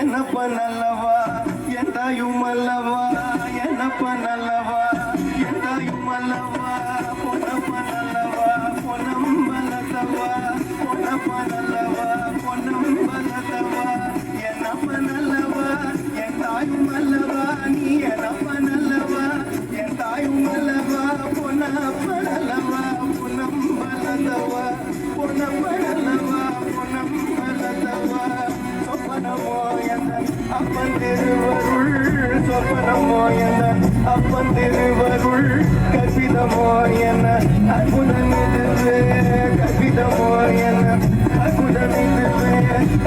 என்னப்ப நல்லவா? என் தாயும் அல்லவா? என்னப்ப நல்லவா? என் தாயும் அல்லவா? பொன்னப்ப நல்லவா? பொன்னம்பலத்தவா பொன்னப்ப நல்லவா? பொன்னம்பலத்தவா என்னப்ப நல்லவா? என் தாயும் அல்லவா? நீ என்னப்ப நல்லவா? என் தாயும் அல்லவா? பொன்னப்ப நல்லவா? பொன்னம்பலத்தவா பொன்னப்ப திருவருள் சொப்பனமோ எந்தன் அப்பன் திருவருள் கற்பிதமோ என்ன அற்புதம் இதுவே கற்பிதமோ என்ன அற்புதம் இதுவே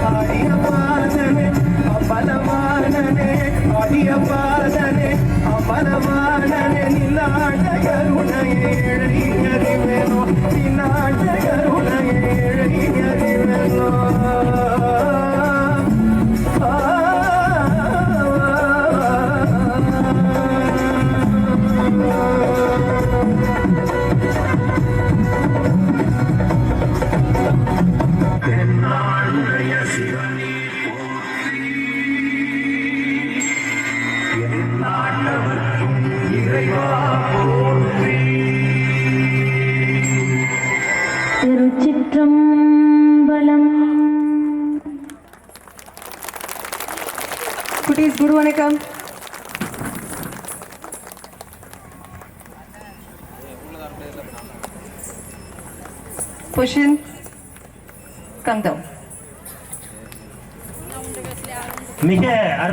ஆடிய பாதனே அபலவானனே ஆடிய பாதனே அபலவானனே அறிவேனோ குட்டீஸ் குரு வணக்கம் Push in. Come down. மிக